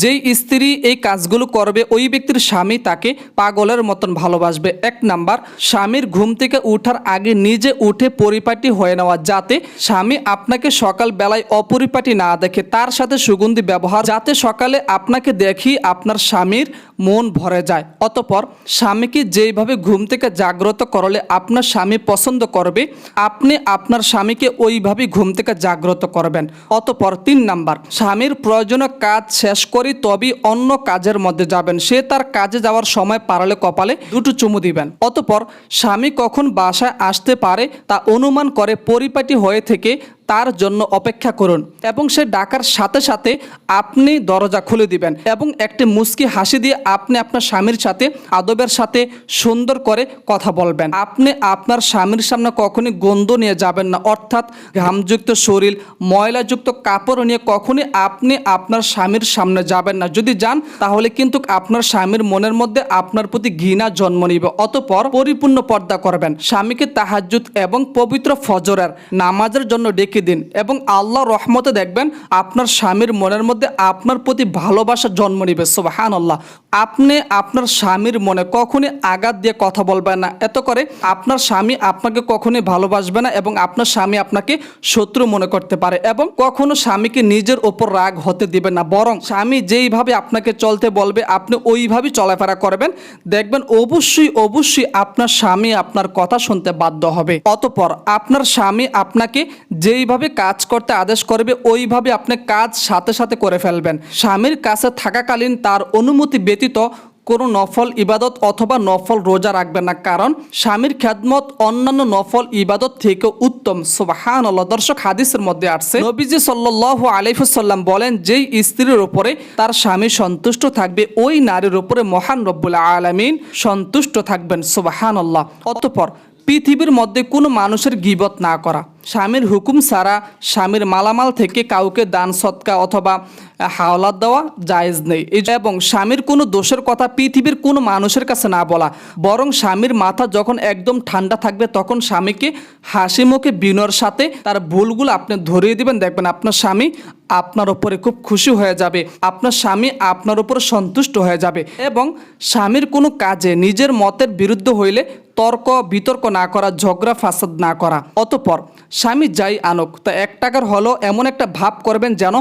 যেই স্ত্রী এই কাজগুলো করবে, ওই ব্যক্তির স্বামী তাকে পাগলের মতন ভালোবাসবে। এক নাম্বার, স্বামীর ঘুম থেকে উঠার আগে নিজে উঠে পরিপাটি হয়ে নেওয়া যাতে স্বামী আপনাকে সকাল বেলায় অপরিপাটি না দেখে, তার সাথে সুগন্ধি ব্যবহার যাতে সকালে আপনাকে দেখি আপনার স্বামীর মন ভরে যায়। অতপর, স্বামীকে যেইভাবে ঘুম থেকে জাগ্রত করলে আপনার স্বামী পছন্দ করবে, আপনি আপনার স্বামীকে ওইভাবে ঘুম থেকে জাগ্রত করবেন। অতপর, তিন নাম্বার, স্বামীর প্রয়োজনীয় কাজ শেষ করি তবেই অন্য কাজের মধ্যে যাবেন। সে তার কাজে যাওয়ার সময় পারলে কপালে দুটো চুমু দিবেন। অতপর স্বামী কখন বাসায় আসতে পারে তা অনুমান করে পরিপাটি হয়ে থেকে তার জন্য অপেক্ষা করুন এবং সে ডাকার সাথে সাথে আপনি দরজা খুলে দিবেন এবং একটি মুস্কি হাসি দিয়ে আপনি আপনার স্বামীর সাথে, আদবের সাথে সুন্দর করে কথা বলবেন। আপনি আপনার স্বামীর সামনে কখনই গন্ধ নিয়ে যাবেন না। অর্থাৎ ঘামযুক্ত শরীর, ময়লাযুক্ত কাপড় নিয়ে কখনই আপনি আপনার স্বামীর সামনে যাবেন না। যদি যান, তাহলে কিন্তু আপনার স্বামীর মনের মধ্যে আপনার প্রতি ঘৃণা জন্ম নিবে। অতপর পরিপূর্ণ পর্দা করবেন। স্বামীকে তাহাজ্জুদ এবং পবিত্র ফজরের নামাজের জন্য ডেকে দিন। এবং আল্লাহ রহমতে দেখবেন আপনার স্বামীর মনের মধ্যে আপনার প্রতি ভালোবাসা জন্ম নিবে। সুবাহান আল্লাহ আপনি আপনার স্বামীর মনে কখনই আঘাত দিয়ে কথা বলবেন না। এত করে আপনার স্বামী আপনাকে কখনোই ভালোবাসবে না এবং আপনার স্বামী আপনাকে শত্রু মনে করতে পারে এবং কখনো স্বামীকে নিজের ওপর রাগ হতে দিবেন না। বরং স্বামী যেইভাবে আপনাকে চলতে বলবে, আপনি ওইভাবেই চলাফেরা করবেন। দেখবেন অবশ্যই অবশ্যই আপনার স্বামী আপনার কথা শুনতে বাধ্য হবে। অতপর আপনার স্বামী আপনাকে যেইভাবে কাজ করতে আদেশ করবে, ওইভাবে আপনি কাজ সাথে সাথে করে ফেলবেন। স্বামীর কাছে থাকাকালীন তার অনুমতি ব্যতীত কোনো নফল ইবাদত অথবা নফল রোজা রাখবেন না। কারণ স্বামীর খ্যাদমত অন্যান্য নফল ইবাদত থেকে উত্তম। সুবাহান দর্শক, হাদিসের মধ্যে আসছে, নবীজি সাল্লাহ আলিফুসাল্লাম বলেন, যেই স্ত্রীর উপরে তার স্বামী সন্তুষ্ট থাকবে, ওই নারীর উপরে মহান রব্বুল আলমিন সন্তুষ্ট থাকবেন। সুবাহান অতপর পৃথিবীর মধ্যে কোনো মানুষের গিবত না করা। স্বামীর হুকুম ছাড়া স্বামীর মালামাল থেকে কাউকে দান, সৎকা অথবা হাওলাত দেওয়া জায়েজ নেই। এবং স্বামীর কোনো দোষের কথা পৃথিবীর কোনো মানুষের কাছে না বলা। বরং স্বামীর মাথা যখন একদম ঠান্ডা থাকবে, তখন স্বামীকে হাসি মুখে বিনয়ের সাথে তার ভুলগুলো আপনি ধরিয়ে দিবেন। দেখবেন আপনার স্বামী আপনার ওপরে খুব খুশি হয়ে যাবে। আপনার স্বামী আপনার উপরে সন্তুষ্ট হয়ে যাবে। এবং স্বামীর কোনো কাজে নিজের মতের বিরুদ্ধে হইলে তর্ক, বিতর্ক না করা, ঝগড়া, ফাসাদ না করা। অতপর স্বামী যাই আনুক, তা এক টাকার হলো এমন একটা ভাব করবেন যেন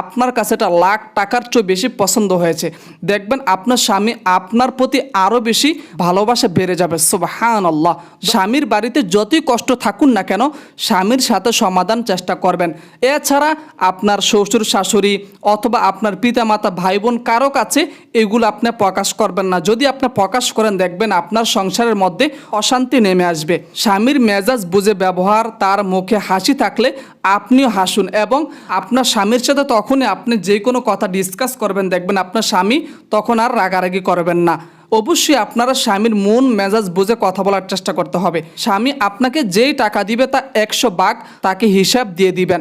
আপনার কাছে এটা লাখ টাকার চেয়ে বেশি পছন্দ হয়েছে। দেখবেন আপনার স্বামী আপনার প্রতি আরও বেশি ভালোবাসা বেড়ে যাবে। সুবাহান আল্লাহ স্বামীর বাড়িতে যতই কষ্ট থাকুন না কেন, স্বামীর সাথে সমাধান চেষ্টা করবেন। এছাড়া আপনার শ্বশুর, শাশুড়ি অথবা আপনার পিতামাতা ভাই বোন কারও কাছে এগুলো আপনি প্রকাশ করবেন না। যদি আপনি প্রকাশ করেন, দেখবেন আপনার সংসারের মধ্যে অশান্তি নেমে আসবে। স্বামীর মেজাজ বুঝে ব্যবহার, তার মুখে হাসি থাকলে আপনিও হাসুন এবং আপনার স্বামীর সাথে তখনই আপনি যে কোনো কথা ডিসকাস করবেন, দেখবেন আপনার স্বামী তখন আর রাগারাগি করবেন না। অবশ্যই আপনারা স্বামীর মন, মেজাজ বুঝে কথা বলার চেষ্টা করতে হবে। স্বামী আপনাকে যেই টাকা দিবে তা একশো বাঘ তাকে হিসাব দিয়ে দিবেন।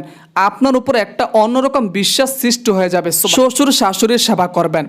আপনার উপর একটা অন্যরকম বিশ্বাস সৃষ্টি হয়ে যাবে। শ্বশুর শাশুড়ির সেবা করবেন।